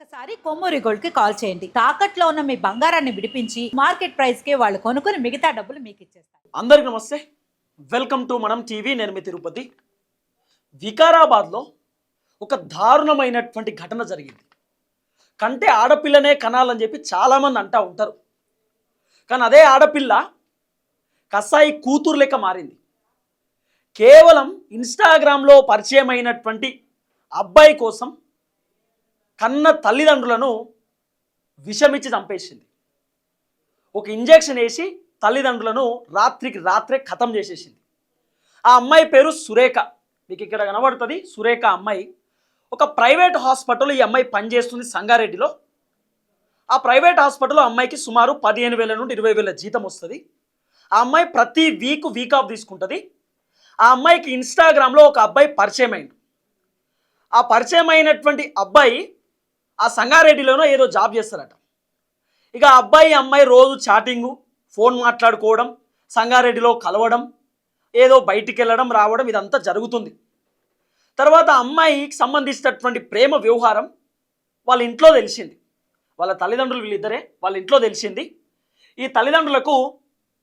ఒక్కసారి కొమ్మూరి గోల్డ్కి కాల్ చేయండి. తాకట్లో ఉన్న మీ బంగారాన్ని విడిపించి మార్కెట్ ప్రైస్కి వాళ్ళు కొనుక్కుని మిగతా డబ్బులు మీకు ఇచ్చేస్తారు. అందరికి నమస్తే. Welcome to Manam TV. నేను మీ తిరుపతి. వికారాబాద్లో ఒక దారుణమైనటువంటి ఘటన జరిగింది. కంటే ఆడపిల్లనే కనాలని చెప్పి చాలామంది అంటా ఉంటారు. కానీ అదే ఆడపిల్ల కసాయి కూతురు లెక్క మారింది. కేవలం ఇన్స్టాగ్రామ్లో పరిచయమైనటువంటి అబ్బాయి కోసం కన్న తల్లిదండ్రులను విషమిచ్చి చంపేసింది. ఒక ఇంజెక్షన్ వేసి తల్లిదండ్రులను రాత్రికి రాత్రే ఖతం చేసేసింది. ఆ అమ్మాయి పేరు సురేఖ. మీకు ఇక్కడ కనబడుతుంది సురేఖ అమ్మాయి. ఒక ప్రైవేట్ హాస్పిటల్ ఈ అమ్మాయి పనిచేస్తుంది సంగారెడ్డిలో. ఆ ప్రైవేట్ హాస్పిటల్లో అమ్మాయికి సుమారు పదిహేను వేల నుండి ఇరవై వేల జీతం వస్తుంది. ఆ అమ్మాయి ప్రతి వీక్ వీక్ ఆఫ్ తీసుకుంటుంది. ఆ అమ్మాయికి ఇన్స్టాగ్రామ్లో ఒక అబ్బాయి పరిచయం అయింది ఆ పరిచయం అయినటువంటి అబ్బాయి ఆ సంగారెడ్డిలోనో ఏదో జాబ్ చేస్తారట. ఇక అబ్బాయి అమ్మాయి రోజు చాటింగు ఫోన్ మాట్లాడుకోవడం సంగారెడ్డిలో కలవడం ఏదో బయటికి వెళ్ళడం రావడం ఇదంతా జరుగుతుంది. తర్వాత అమ్మాయికి సంబంధించినటువంటి ప్రేమ వ్యవహారం వాళ్ళ ఇంట్లో తెలిసింది. వాళ్ళ తల్లిదండ్రులు వీళ్ళిద్దరే వాళ్ళ ఇంట్లో తెలిసింది. ఈ తల్లిదండ్రులకు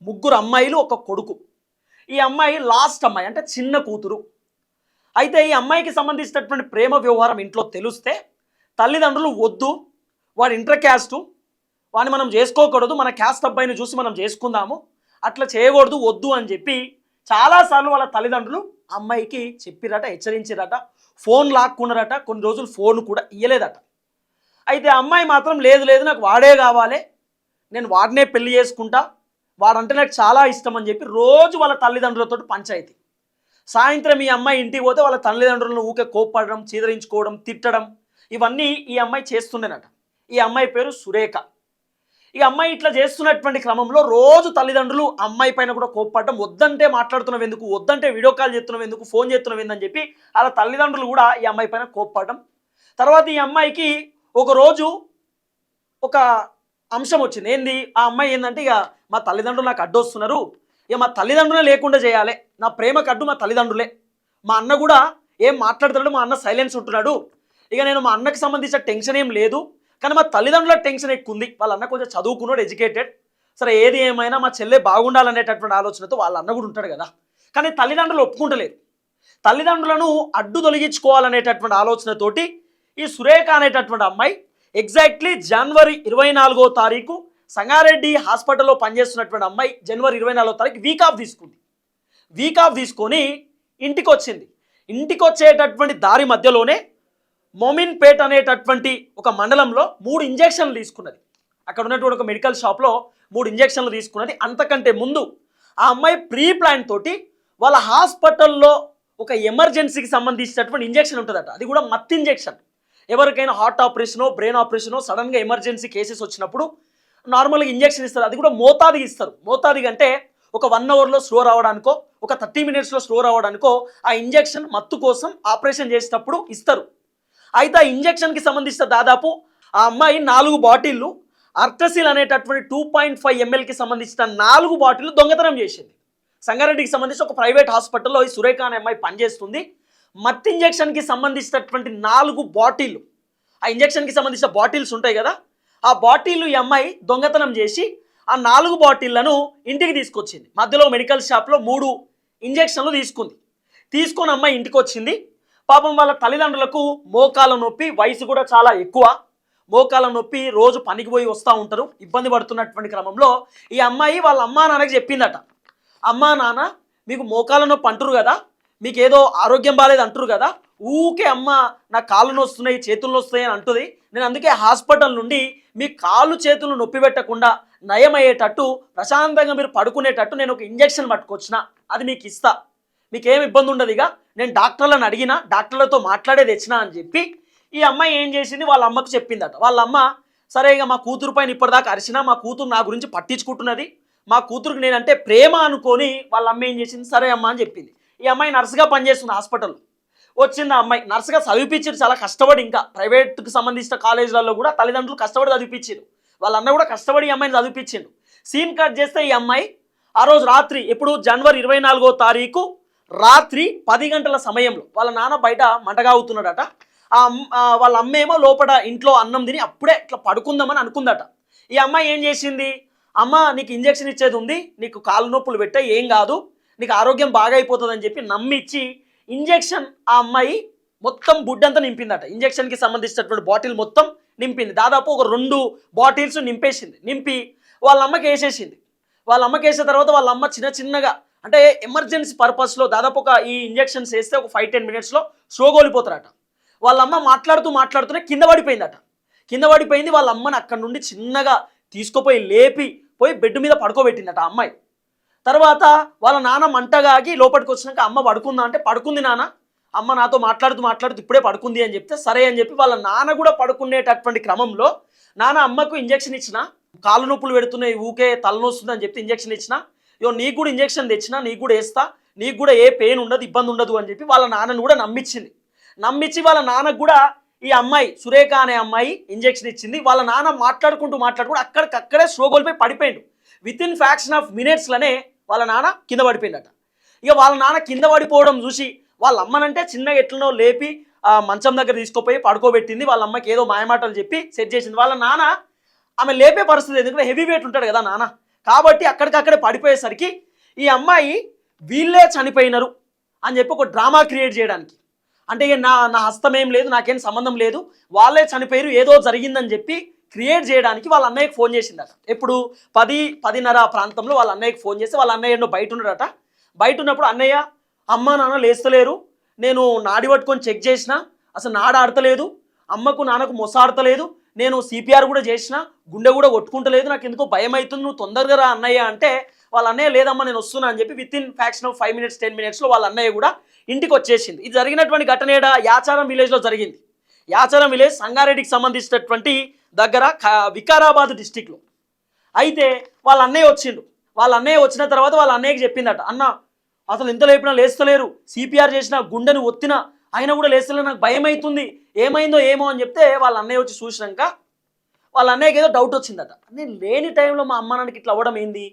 ముగ్గురు అమ్మాయిలు ఒక కొడుకు. ఈ అమ్మాయి లాస్ట్ అమ్మాయి అంటే చిన్న కూతురు. అయితే ఈ అమ్మాయికి సంబంధించినటువంటి ప్రేమ వ్యవహారం ఇంట్లో తెలిస్తే తల్లిదండ్రులు వద్దు వాడు ఇంటర్ క్యాస్టు వాడిని మనం చేసుకోకూడదు మన క్యాస్ట్ అబ్బాయిని చూసి మనం చేసుకుందాము అట్లా చేయకూడదు వద్దు అని చెప్పి చాలాసార్లు వాళ్ళ తల్లిదండ్రులు అమ్మాయికి చెప్పిరట హెచ్చరించిరట ఫోన్ లాక్కున్నారట కొన్ని రోజులు ఫోన్ కూడా ఇయ్యలేదట. అయితే ఆ అమ్మాయి మాత్రం లేదు లేదు నాకు వాడే కావాలి నేను వాడినే పెళ్ళి చేసుకుంటా వాడంటే నాకు చాలా ఇష్టం అని చెప్పి రోజు వాళ్ళ తల్లిదండ్రులతో పంచాయతీ. సాయంత్రం ఈ అమ్మాయి ఇంటికి పోతే వాళ్ళ తల్లిదండ్రులను ఊకే కోప్పడడం చీదరించుకోవడం తిట్టడం ఇవన్నీ ఈ అమ్మాయి చేస్తుండేనట. ఈ అమ్మాయి పేరు సురేఖ. ఈ అమ్మాయి ఇట్లా చేస్తున్నటువంటి క్రమంలో రోజు తల్లిదండ్రులు అమ్మాయి పైన కూడా కోప్పడడం వద్దంటే మాట్లాడుతున్నావు ఎందుకు? వద్దంటే వీడియో కాల్ చేస్తున్నావు ఎందుకు? ఫోన్ చేస్తున్నావు ఎందుకు? అని చెప్పి అలా తల్లిదండ్రులు కూడా ఈ అమ్మాయి పైన కోప్పడడం. తర్వాత ఈ అమ్మాయికి ఒకరోజు ఒక అంశం వచ్చింది. ఏంది? ఆ అమ్మాయి ఏంటంటే ఇక మా తల్లిదండ్రులు నాకు అడ్డొస్తున్నారు ఇక మా తల్లిదండ్రులే లేకుండా చేయాలి. నా ప్రేమకు అడ్డు మా తల్లిదండ్రులే. మా అన్న కూడా ఏం మాట్లాడుతున్నాడు మా అన్న సైలెన్స్ ఉంటున్నాడు. ఇక నేను మా అన్నకి సంబంధించిన టెన్షన్ ఏం లేదు కానీ మా తల్లిదండ్రుల టెన్షన్ ఎక్కువ ఉంది. వాళ్ళ అన్న కొంచెం చదువుకున్నాడు ఎడ్యుకేటెడ్ సరే ఏది ఏమైనా మా చెల్లె బాగుండాలనేటటువంటి ఆలోచనతో వాళ్ళ అన్న కూడా ఉంటాడు కదా. కానీ తల్లిదండ్రులు ఒప్పుకుంటలేరు తల్లిదండ్రులను అడ్డు తొలగించుకోవాలనేటటువంటి ఆలోచనతోటి ఈ సురేఖ అనేటటువంటి అమ్మాయి ఎగ్జాక్ట్లీ జనవరి ఇరవై నాలుగో తారీఖు సంగారెడ్డి హాస్పిటల్లో పనిచేస్తున్నటువంటి అమ్మాయి జనవరి ఇరవై నాలుగో తారీఖు వీక్ ఆఫ్ తీసుకుంది. వీక్ ఆఫ్ తీసుకొని ఇంటికి వచ్చింది ఇంటికి వచ్చేటటువంటి దారి మధ్యలోనే మోమిన్పేట్ అనేటటువంటి ఒక మండలంలో మూడు ఇంజెక్షన్లు తీసుకున్నది. అక్కడ ఉన్నటువంటి ఒక మెడికల్ షాప్లో మూడు ఇంజెక్షన్లు తీసుకున్నది. అంతకంటే ముందు ఆ అమ్మాయి ప్రీ ప్లాన్ తోటి వాళ్ళ హాస్పిటల్లో ఒక ఎమర్జెన్సీకి సంబంధించినటువంటి ఇంజెక్షన్ ఉంటుందట. అది కూడా మత్ ఇంజెక్షన్. ఎవరికైనా హార్ట్ ఆపరేషనో బ్రెయిన్ ఆపరేషనో సడన్గా ఎమర్జెన్సీ కేసెస్ వచ్చినప్పుడు నార్మల్గా ఇంజెక్షన్ ఇస్తారు. అది కూడా మోతాదిగా ఇస్తారు. మోతాదిగా అంటే ఒక వన్ అవర్లో స్లో రావడానికో ఒక థర్టీ మినిట్స్లో స్లో రావడానికో ఆ ఇంజెక్షన్ మత్తు కోసం ఆపరేషన్ చేసేటప్పుడు ఇస్తారు. అయితే ఆ ఇంజెక్షన్కి సంబంధించిన దాదాపు ఆ అమ్మాయి నాలుగు బాటిళ్ళు అర్టసిల్ అనేటటువంటి టూ పాయింట్ ఫైవ్ ఎంఎల్కి సంబంధించిన నాలుగు బాటిల్ దొంగతనం చేసింది. సంగారెడ్డికి సంబంధించి ఒక ప్రైవేట్ హాస్పిటల్లో ఈ సురేఖ అనే అమ్మాయి పనిచేస్తుంది. మత్ ఇంజెక్షన్కి సంబంధించినటువంటి నాలుగు బాటిళ్ళు ఆ ఇంజెక్షన్కి సంబంధించిన బాటిల్స్ ఉంటాయి కదా ఆ బాటిల్ ఈ అమ్మాయి దొంగతనం చేసి ఆ నాలుగు బాటిళ్ళను ఇంటికి తీసుకొచ్చింది. మధ్యలో మెడికల్ షాప్లో మూడు ఇంజెక్షన్లు తీసుకుంది. తీసుకొని అమ్మాయి ఇంటికి వచ్చింది పాపం వాళ్ళ తల్లిదండ్రులకు మోకాల నొప్పి వయసు కూడా చాలా ఎక్కువ. మోకాల నొప్పి రోజు పనికి పోయి వస్తూ ఉంటారు. ఇబ్బంది పడుతున్నటువంటి క్రమంలో ఈ అమ్మాయి వాళ్ళ అమ్మా నాన్నకి చెప్పిందట. అమ్మా నాన్న మీకు మోకాల నొప్పి అంటారు కదా మీకు ఏదో ఆరోగ్యం బాగాలేదు అంటారు కదా ఊకే అమ్మ నా కాళ్ళు నొస్తున్నాయి చేతులు నొస్తున్నాయి అని అంటుంది. నేను అందుకే హాస్పిటల్ నుండి మీ కాళ్ళు చేతులు నొప్పి పెట్టకుండా నయమయ్యేటట్టు ప్రశాంతంగా మీరు పడుకునేటట్టు నేను ఒక ఇంజెక్షన్ పట్టుకొచ్చిన. అది మీకు ఇస్తా. మీకేం ఇబ్బంది ఉండదు ఇక. నేను డాక్టర్లను అడిగినా డాక్టర్లతో మాట్లాడే తెచ్చినా అని చెప్పి ఈ అమ్మాయి ఏం చేసింది? వాళ్ళ అమ్మకు చెప్పిందట. వాళ్ళ అమ్మ సరే ఇక మా కూతురు పైన ఇప్పటిదాకా అరిచినా మా కూతురు నా గురించి పట్టించుకుంటున్నది. మా కూతురుకి నేనంటే ప్రేమ అనుకొని వాళ్ళ అమ్మ ఏం చేసింది? సరే అమ్మ అని చెప్పింది. ఈ అమ్మాయి నర్సుగా పనిచేస్తుంది హాస్పిటల్లో వచ్చింది ఆ అమ్మాయి. నర్సుగా చదివిపించారు చాలా కష్టపడి ఇంకా ప్రైవేట్కి సంబంధించిన కాలేజీలలో కూడా తల్లిదండ్రులు కష్టపడి చదివిపించారు. వాళ్ళ అన్న కూడా కష్టపడి ఈ అమ్మాయిని చదివిపించిండు. సీన్ కట్ చేస్తే ఈ అమ్మాయి ఆ రోజు రాత్రి ఎప్పుడు? జనవరి ఇరవై నాలుగో తారీఖు రాత్రి పది గంటల సమయంలో వాళ్ళ నాన్న బయట మంటగా అవుతున్నాడట వాళ్ళ అమ్మేమో లోపల ఇంట్లో అన్నం తిని అప్పుడే ఇట్లా పడుకుందామని అనుకుందట. ఈ అమ్మాయి ఏం చేసింది? అమ్మ నీకు ఇంజెక్షన్ ఇచ్చేది ఉంది నీకు కాలు నొప్పులు పెట్టే ఏం కాదు నీకు ఆరోగ్యం బాగా అయిపోతుందని చెప్పి నమ్మిచ్చి ఇంజెక్షన్ ఆ అమ్మాయి మొత్తం బుడ్డంతా నింపిందట. ఇంజెక్షన్కి సంబంధించినటువంటి బాటిల్ మొత్తం నింపింది. దాదాపు ఒక రెండు బాటిల్స్ నింపేసింది. నింపి వాళ్ళ అమ్మకి వేసేసింది. వాళ్ళ అమ్మకి వేసిన తర్వాత వాళ్ళ అమ్మ చిన్న చిన్నగా అంటే ఎమర్జెన్సీ పర్పస్లో దాదాపు ఒక ఈ ఇంజెక్షన్స్ వేస్తే ఒక ఫైవ్ టెన్ మినిట్స్లో స్లోగోలిపోతారట వాళ్ళ అమ్మ మాట్లాడుతూ మాట్లాడుతూనే కింద పడిపోయిందట. కింద పడిపోయింది వాళ్ళ అమ్మని అక్కడ నుండి చిన్నగా తీసుకుపోయి లేపి పోయి బెడ్ మీద పడుకోబెట్టిందట అమ్మాయి. తర్వాత వాళ్ళ నాన్న మంటగాగి లోపలికి వచ్చినాక అమ్మ పడుకుందా అంటే పడుకుంది నాన్న. అమ్మ నాతో మాట్లాడుతూ మాట్లాడుతూ ఇప్పుడే పడుకుంది అని చెప్తే సరే అని చెప్పి వాళ్ళ నాన్న కూడా పడుకునేటటువంటి క్రమంలో నాన్న అమ్మకు ఇంజెక్షన్ ఇచ్చిన కాళ్ళు నొప్పులు పెడుతున్నాయి ఊకే తలనొస్తుంది అని చెప్పి ఇంజెక్షన్ ఇచ్చిన ఇగో నీకు కూడా ఇంజెక్షన్ తెచ్చినా నీకు కూడా వేస్తా నీకు కూడా ఏ పెయిన్ ఉండదు ఇబ్బంది ఉండదు అని చెప్పి వాళ్ళ నాన్నను కూడా నమ్మించింది నమ్మించి వాళ్ళ నాన్నకు కూడా ఈ అమ్మాయి సురేఖ అనే అమ్మాయి ఇంజెక్షన్ ఇచ్చింది. వాళ్ళ నాన్న మాట్లాడుకుంటూ మాట్లాడుకుంటూ అక్కడికక్కడే స్ట్రోగోల్పై పడిపోయిండు. విత్ ఇన్ ఫ్యాక్షన్ ఆఫ్ మినిట్స్లోనే వాళ్ళ నాన్న కింద పడిపోయిందట ఇక వాళ్ళ నాన్న కింద పడిపోవడం చూసి వాళ్ళ అమ్మనంటే చిన్నగా ఎట్లనో లేపి మంచం దగ్గర తీసుకుపోయి పడుకోబెట్టింది. వాళ్ళ అమ్మకి ఏదో మాయమాటలు చెప్పి సెట్ చేసింది. వాళ్ళ నాన్న ఆమె లేపే పరిస్థితి ఎందుకంటే హెవీ వెయిట్ ఉంటాడు కదా నాన్న. కాబట్టి అక్కడికక్కడే పడిపోయేసరికి ఈ అమ్మాయి వీళ్ళే చనిపోయినారు అని చెప్పి ఒక డ్రామా క్రియేట్ చేయడానికి. అంటే నా నా హస్తం ఏం లేదు నాకేం సంబంధం లేదు వాళ్ళే చనిపోయారు ఏదో జరిగిందని చెప్పి క్రియేట్ చేయడానికి వాళ్ళ అన్నయ్యకి ఫోన్ చేసిందట. ఎప్పుడు? పది పదిన్నర ప్రాంతంలో వాళ్ళ అన్నయ్యకి ఫోన్ చేసి వాళ్ళ అన్నయ్య ఎన్నో బయట ఉన్నాడట బయట ఉన్నప్పుడు అన్నయ్య అమ్మ నాన్న లేస్తలేరు నేను నాడి పట్టుకొని చెక్ చేసిన అసలు నాడ ఆడతలేదు అమ్మకు నాన్నకు మొస ఆడతలేదు నేను సిపిఆర్ కూడా చేసిన గుండె కూడా కొట్టుకుంటలేదు నాకు ఎందుకో భయం అవుతుంది నువ్వు తొందరగా రా అన్నయ్య అంటే వాళ్ళ అన్నయ్య లేదమ్మా నేను వస్తున్నా అని చెప్పి within fraction of five minutes ten మినిట్స్లో వాళ్ళ అన్నయ్య కూడా ఇంటికి వచ్చేసింది. ఇది జరిగినటువంటి ఘటన ఏడ? యాచారం విలేజ్లో జరిగింది. యాచారం విలేజ్ సంగారెడ్డికి సంబంధించినటువంటి దగ్గర వికారాబాద్ డిస్టిక్లో అయితే వాళ్ళ అన్నయ్య వచ్చిండు. వాళ్ళ అన్నయ్య వచ్చిన తర్వాత వాళ్ళ అన్నయ్యకి చెప్పిందట అన్న అసలు ఎంత లేపినా లేస్తలేరు. సిపిఆర్ చేసిన గుండెను ఒత్తిన ఆయన కూడా లేస్తలేరు నాకు భయం అవుతుంది ఏమైందో ఏమో అని చెప్తే వాళ్ళ అన్నయ్య వచ్చి చూసినాక వాళ్ళ అన్నయ్యకి ఏదో డౌట్ వచ్చిందట. నేను లేని టైంలో మా అమ్మ నాన్నకి ఇట్లా అవ్వడం ఏంది?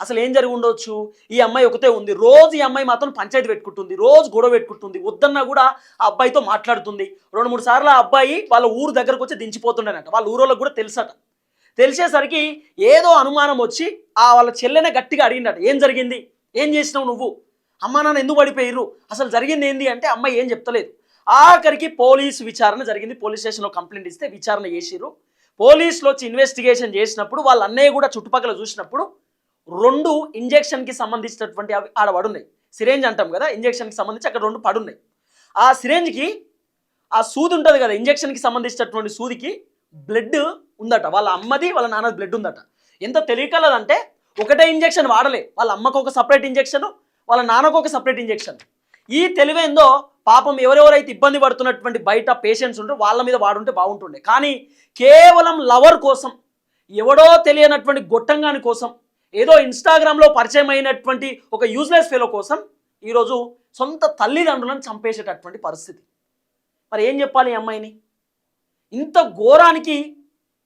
అసలు ఏం జరిగి ఉండొచ్చు? ఈ అమ్మాయి ఒకతే ఉంది. రోజు ఈ అమ్మాయి మాత్రం పంచాయతీ పెట్టుకుంటుంది. రోజు గొడవ పెట్టుకుంటుంది. వద్దన్నా కూడా ఆ అబ్బాయితో మాట్లాడుతుంది. రెండు మూడు సార్లు ఆ అబ్బాయి వాళ్ళ ఊరు దగ్గరకు వచ్చి దించిపోతుండేనట. వాళ్ళ ఊరోళ్ళకి కూడా తెలుసట. తెలిసేసరికి ఏదో అనుమానం వచ్చి ఆ వాళ్ళ చెల్లెనే గట్టిగా అడిగిందట. ఏం జరిగింది? ఏం చేసినావు నువ్వు? అమ్మా నాన్న ఎందుకు పడిపోయిర్రు? అసలు జరిగింది ఏంది? అంటే అమ్మాయి ఏం చెప్తలేదు. ఆఖరికి పోలీస్ విచారణ జరిగింది. పోలీస్ స్టేషన్లో కంప్లైంట్ ఇస్తే విచారణ చేసిరు పోలీసులు వచ్చి ఇన్వెస్టిగేషన్ చేసినప్పుడు వాళ్ళ అన్నయ్య కూడా చుట్టుపక్కల చూసినప్పుడు రెండు ఇంజెక్షన్కి సంబంధించినటువంటి అవి ఆడ పడున్నాయి. సిరేంజ్ అంటాం కదా ఇంజెక్షన్కి సంబంధించి అక్కడ రెండు పడున్నాయి. ఆ సిరేంజ్కి ఆ సూది ఉంటుంది కదా ఇంజెక్షన్కి సంబంధించినటువంటి సూదికి బ్లడ్ ఉందట. వాళ్ళ అమ్మది వాళ్ళ నాన్నది బ్లడ్ ఉందట. ఎంత తెలియకలదంటే ఒకటే ఇంజెక్షన్ వాడలే. వాళ్ళ అమ్మకు ఒక సపరేట్ ఇంజెక్షన్ వాళ్ళ నాన్నకు ఒక సపరేట్ ఇంజెక్షన్. ఈ తెలివేందో పాపం ఎవరెవరైతే ఇబ్బంది పడుతున్నటువంటి బయట పేషెంట్స్ ఉంటే వాళ్ళ మీద వాడుంటే బాగుంటుండే. కానీ కేవలం లవర్ కోసం ఎవడో తెలియనటువంటి గొట్టంగాని కోసం ఏదో ఇన్స్టాగ్రామ్లో పరిచయం అయినటువంటి ఒక యూజ్లెస్ ఫెలో కోసం ఈరోజు సొంత తల్లిదండ్రులను చంపేసేటటువంటి పరిస్థితి. మరి ఏం చెప్పాలి ఈ అమ్మాయిని? ఇంత ఘోరానికి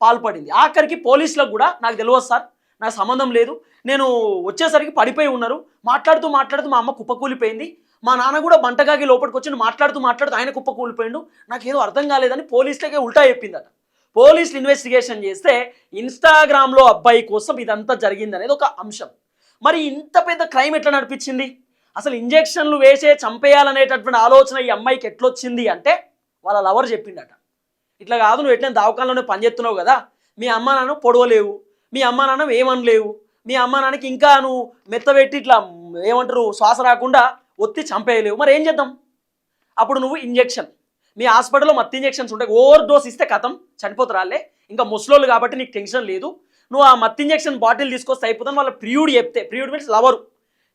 పాల్పడింది. ఆఖరికి పోలీసులకు కూడా నాకు తెలియదు సార్ నాకు సంబంధం లేదు. నేను వచ్చేసరికి పడిపోయి ఉన్నారు. మాట్లాడుతూ మాట్లాడుతూ మా అమ్మ కుప్పకూలిపోయింది. మా నాన్న కూడా బంటగాగి లోపలికి వచ్చి మాట్లాడుతూ మాట్లాడుతూ ఆయన కుప్పకూలిపోయిండు నాకు ఏదో అర్థం కాలేదని పోలీసులకే ఉల్టా చెప్పిందట. పోలీసులు ఇన్వెస్టిగేషన్ చేస్తే ఇన్స్టాగ్రామ్లో అబ్బాయి కోసం ఇదంతా జరిగింది అనేది ఒక అంశం. మరి ఇంత పెద్ద క్రైమ్ ఎట్లా నడిపించింది? అసలు ఇంజెక్షన్లు వేసే చంపేయాలనేటటువంటి ఆలోచన ఈ అమ్మాయికి ఎట్లొచ్చింది అంటే వాళ్ళ లవర్ చెప్పిండట ఇట్లా కాదు నువ్వు ఎట్లనే దవాఖానలోనే పనిచేస్తున్నావు కదా? మీ అమ్మ నాన్న పొడవలేవు. మీ అమ్మ నాన్న ఏమనలేవు. మీ అమ్మ నాన్నకి ఇంకా నువ్వు మెత్తబెట్టి ఇట్లా ఏమంటారు శ్వాస రాకుండా ఒత్తి చంపేయలేవు. మరి ఏం చేద్దాం? అప్పుడు నువ్వు ఇంజెక్షన్. మీ హాస్పిటల్లో మత్తి ఇంజెక్షన్స్ ఉంటాయి ఓవర్ డోస్ ఇస్తే కథం చనిపోతారాలే ఇంకా ముసలోళ్ళు కాబట్టి నీకు టెన్షన్ లేదు. నువ్వు ఆ మత్తి ఇంజెక్షన్ బాటిల్ తీసుకొస్తే అయిపోతాను వాళ్ళ ప్రియుడు చెప్తే ప్రియుడు మీన్స్ లవరు.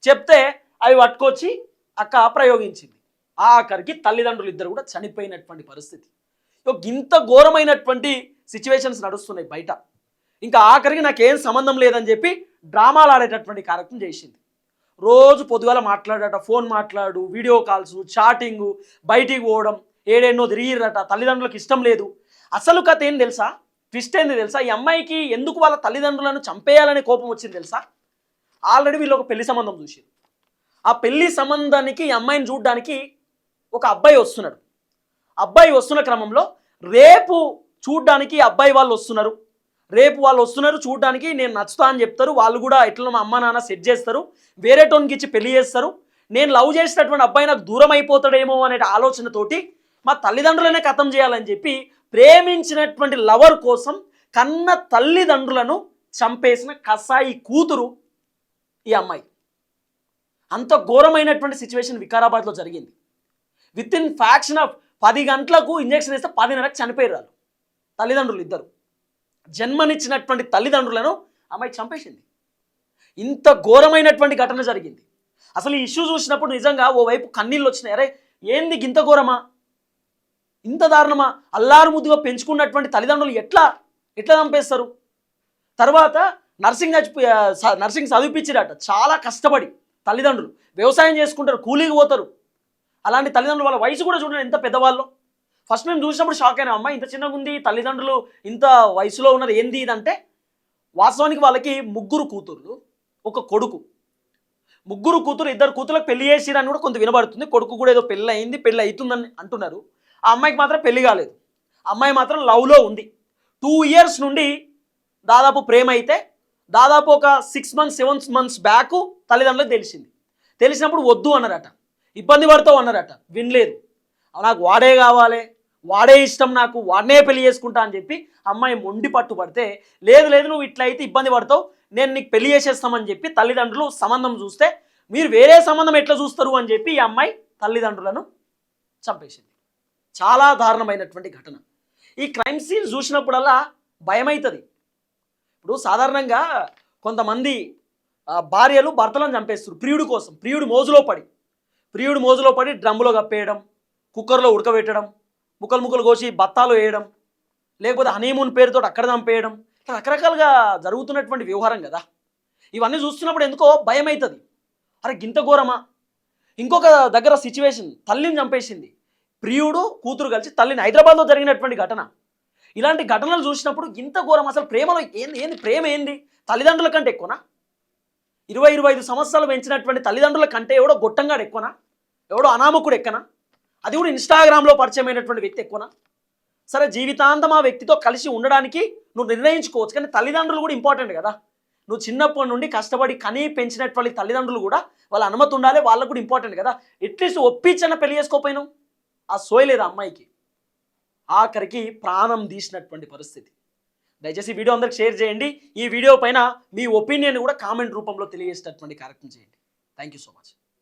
చెప్తే అవి పట్టుకొచ్చి అక్క ప్రయోగించింది. ఆఖరికి తల్లిదండ్రులు ఇద్దరు కూడా చనిపోయినటువంటి పరిస్థితి. ఇంత ఘోరమైనటువంటి సిచ్యువేషన్స్ నడుస్తున్నాయి బయట. ఇంకా ఆఖరికి నాకేం సంబంధం లేదని చెప్పి డ్రామాలు ఆడేటటువంటి కార్యక్రమం చేసింది. రోజు పొద్దుగాల మాట్లాడట ఫోన్ మాట్లాడు వీడియో కాల్స్ చాటింగు బయటికి పోవడం ఏడేనో తిరిగిరట తల్లిదండ్రులకు ఇష్టం లేదు. అసలు కథ ఏం తెలుసా? ట్విస్ట్ ఏంది తెలుసా? ఈ అమ్మాయికి ఎందుకు వాళ్ళ తల్లిదండ్రులను చంపేయాలనే కోపం వచ్చింది తెలుసా? ఆల్రెడీ వీళ్ళు ఒక పెళ్ళి సంబంధం చూసారు ఆ పెళ్ళి సంబంధానికి ఈ అమ్మాయిని చూడడానికి ఒక అబ్బాయి వస్తున్నాడు. అబ్బాయి వస్తున్న క్రమంలో రేపు చూడ్డానికి అబ్బాయి వాళ్ళు వస్తున్నారు. రేపు వాళ్ళు వస్తున్నారు చూడడానికి నేను నచ్చుతా అని చెప్తారు. వాళ్ళు కూడా ఎట్లా మా అమ్మ నాన్న సెట్ చేస్తారు. వేరే టోన్కి ఇచ్చి పెళ్ళి చేస్తారు. నేను లవ్ చేసినటువంటి అబ్బాయి నాకు దూరం అయిపోతాడేమో అనే ఆలోచనతోటి మా తల్లిదండ్రులనే కథం చేయాలని చెప్పి ప్రేమించినటువంటి లవర్ కోసం కన్న తల్లిదండ్రులను చంపేసిన కసాయి కూతురు ఈ అమ్మాయి. అంత ఘోరమైనటువంటి సిచ్యువేషన్ వికారాబాద్లో జరిగింది. విత్ ఇన్ ఫ్యాక్షన్ ఆఫ్ పది గంటలకు ఇంజెక్షన్ వేస్తే పదిన్నరకు చనిపోయారు వాళ్ళు. తల్లిదండ్రులు ఇద్దరు. జన్మనిచ్చినటువంటి తల్లిదండ్రులను అమ్మాయి చంపేసింది. ఇంత ఘోరమైనటువంటి ఘటన జరిగింది. అసలు ఈ ఇష్యూ చూసినప్పుడు నిజంగా ఓవైపు కన్నీళ్ళు వచ్చినాయి. అరే ఏంది ఇంత ఘోరమా? ఇంత దారుణమా? అల్లారు ముద్దుగా పెంచుకున్నటువంటి తల్లిదండ్రులు ఎట్లా ఎట్లా చంపేస్తారు? తర్వాత నర్సింగ్ నర్సింగ్ చదివిపించిరట చాలా కష్టపడి తల్లిదండ్రులు. వ్యవసాయం చేసుకుంటారు కూలీకి పోతారు. అలాంటి తల్లిదండ్రులు వాళ్ళ వయసు కూడా చూడండి ఎంత పెద్దవాళ్ళు. ఫస్ట్ మేము చూసినప్పుడు షాక్ అయినా అమ్మ ఇంత చిన్నగా ఉంది తల్లిదండ్రులు ఇంత వయసులో ఉన్నారు ఏంది ఇదంటే? వాస్తవానికి వాళ్ళకి ముగ్గురు కూతుర్లు ఒక కొడుకు. ముగ్గురు కూతురు ఇద్దరు కూతుర్లకు పెళ్ళి చేసిరని కూడా కొంత వినబడుతుంది. కొడుకు కూడా ఏదో పెళ్ళి అయింది పెళ్ళి అవుతుందని అంటున్నారు. ఆ అమ్మాయికి మాత్రం పెళ్ళి కాలేదు. అమ్మాయి మాత్రం లవ్లో ఉంది. టూ ఇయర్స్ నుండి దాదాపు ప్రేమ అయితే దాదాపు ఒక six months seven months back తల్లిదండ్రులకు తెలిసింది. తెలిసినప్పుడు వద్దు అన్నారట. ఇబ్బంది పడతావు అన్నారట. వినలేదు. నాకు వాడే కావాలి వాడే ఇష్టం నాకు వాడినే పెళ్ళి చేసుకుంటా అని చెప్పి అమ్మాయి మొండి పట్టుబడితే లేదు లేదు నువ్వు ఇట్లా అయితే ఇబ్బంది పడతావు నేను నీకు పెళ్ళి చేసేస్తామని చెప్పి తల్లిదండ్రులు సంబంధం చూస్తే మీరు వేరే సంబంధం ఎట్లా చూస్తారు అని చెప్పి ఈ అమ్మాయి తల్లిదండ్రులను చంపేసింది. చాలా దారుణమైనటువంటి ఘటన. ఈ క్రైమ్ సీన్ చూసినప్పుడల్లా భయమవుతుంది ఇప్పుడు సాధారణంగా కొంతమంది భార్యలు భర్తలను చంపేస్తారు ప్రియుడు కోసం. ప్రియుడు మోజులో పడి ప్రియుడు మోజులో పడి డ్రమ్ములో కప్పేయడం కుక్కర్లో ఉడకబెట్టడం ముక్కలు ముక్కలు కోసి బత్తాలు వేయడం లేకపోతే హనీమూన్ పేరుతో అక్కడ చంపేయడం ఇట్లా రకరకాలుగా జరుగుతున్నటువంటి వ్యవహారం కదా. ఇవన్నీ చూస్తున్నప్పుడు ఎందుకో భయం అవుతుంది అరే గింత ఘోరమా? ఇంకొక దగ్గర సిచ్యువేషన్ తల్లిని చంపేసింది. ప్రియుడు కూతురు కలిసి తల్లిని హైదరాబాద్లో జరిగినటువంటి ఘటన. ఇలాంటి ఘటనలు చూసినప్పుడు ఇంత ఘోరం అసలు ప్రేమలో ఏంది ఏంది ప్రేమ ఏంది? తల్లిదండ్రుల కంటే ఎక్కువనా? ఇరవై ఇరవై ఐదు సంవత్సరాలు పెంచినటువంటి తల్లిదండ్రుల కంటే ఎవడో గొట్టంగాడు ఎక్కువనా? ఎవడో అనామకుడు ఎక్కనా అది కూడా ఇన్స్టాగ్రామ్లో పరిచయమైనటువంటి వ్యక్తి ఎక్కువనా? సరే జీవితాంతం ఆ వ్యక్తితో కలిసి ఉండడానికి నువ్వు నిర్ణయించుకోవచ్చు కానీ తల్లిదండ్రులు కూడా ఇంపార్టెంట్ కదా. నువ్వు చిన్నప్పటి నుండి కష్టపడి కనీ పెంచినటువంటి తల్లిదండ్రులు కూడా వాళ్ళ అనుమతి ఉండాలి వాళ్ళకు కూడా ఇంపార్టెంట్ కదా. ఎట్లీస్ట్ ఒప్పించన్న పెళ్ళి చేసుకోపోయినావు ఆ సోయలేదు అమ్మాయికి. ఆఖరికి ప్రాణం తీసినటువంటి పరిస్థితి. దయచేసి వీడియో అందరికి షేర్ చేయండి. ఈ వీడియో పైన మీ ఒపీనియన్ కూడా కామెంట్ రూపంలో తెలియజేసేటటువంటి కార్యక్రమం చేయండి. Thank you so much